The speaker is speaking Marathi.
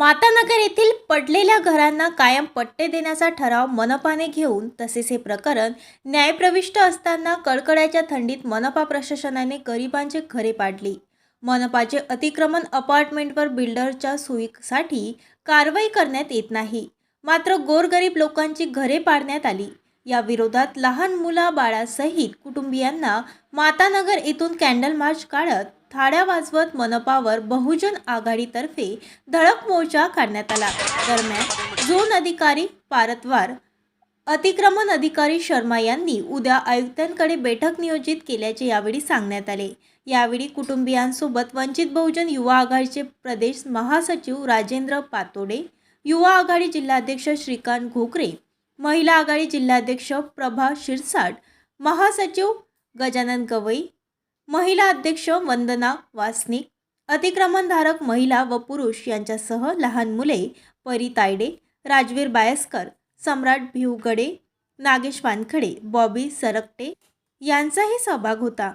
मातानगर येथील पडलेल्या घरांना कायम पट्टे देण्याचा ठराव मनपाने घेऊन तसेच हे प्रकरण न्यायप्रविष्ट असताना कडकड्याच्या थंडीत मनपा प्रशासनाने गरिबांचे घरे पाडली. मनपाचे अतिक्रमण अपार्टमेंटवर बिल्डरच्या सोयीसाठी कारवाई करण्यात येत नाही. मात्र गोरगरीब लोकांची घरे पाडण्यात आली. या विरोधात लहान मुला बाळासहित कुटुंबियांना मातानगर येथून कॅन्डल मार्च काढत थाळ्या वाजवत मनपावर बहुजन आघाडीतर्फे धडक मोर्चा काढण्यात आला. दरम्यान झोन अधिकारी पारतवार अतिक्रमण अधिकारी शर्मा यांनी उद्या आयुक्तांकडे बैठक नियोजित केल्याचे यावेळी सांगण्यात आले. यावेळी कुटुंबियांसोबत वंचित बहुजन युवा आघाडीचे प्रदेश महासचिव राजेंद्र पातोडे युवा आघाडी जिल्हाध्यक्ष श्रीकांत घोकरे महिला आघाडी जिल्हाध्यक्ष प्रभा शिरसाट महासचिव गजानन गवई महिला अध्यक्ष वंदना वासनिक अतिक्रमणधारक महिला व पुरुष यांच्यासह लहान मुले परी तायडे राजवीर बायस्कर सम्राट भिवगडे नागेश वानखडे बॉबी सरकटे यांचाही सहभाग होता